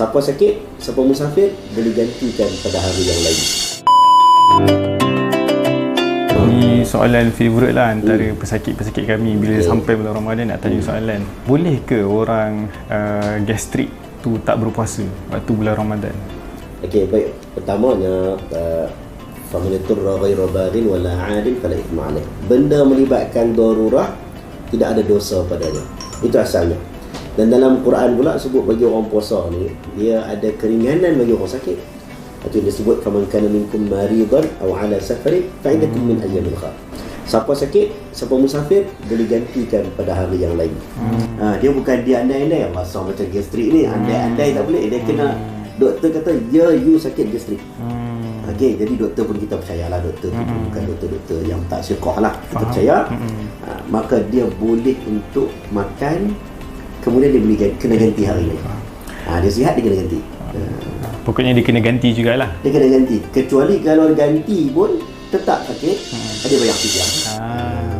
Siapa sakit, siapa musafir boleh gantikan pada hari yang lain. Ni soalan favourite lah antara pesakit-pesakit kami bila Okay. sampai bulan Ramadan nak tanya soalan. Boleh ke orang uh, gastrik tu tak berpuasa waktu bulan Ramadan? Okey, baik. Pertamanya uh, faman turra ghayra baghin wala 'adin fala ithma alaih. Benda melibatkan darurah tidak ada dosa padanya. Itu asalnya. Dan dalam Quran pula sebut bagi orang puasa ni dia ada keringanan bagi orang sakit. Itu dia sebut faman kana minkum maridan aw ala safarin fa iddatun min ayyamin ukhra. Siapa sakit, siapa musafir boleh gantikan pada hari yang lain. Ha, dia bukan dia andai-andai rasa macam gastrik ni, andai-andai tak boleh. Dia kena doktor kata, "Ya, you sakit gastrik." Hmm. Okey, jadi doktor pun kita percayalah doktor tu Mm-mm. bukan doktor-doktor yang tak syukah lah. Kita Faham. percaya. Mm-mm. Ha, maka dia boleh untuk makan kemudian dia gan- kena ganti hari lain. Ha, dia sihat dia kena ganti. Ha, Pokoknya dia kena ganti jugalah. dia kena ganti. Kecuali kalau ganti pun tetap sakit, dia bayar fidyah. Ah.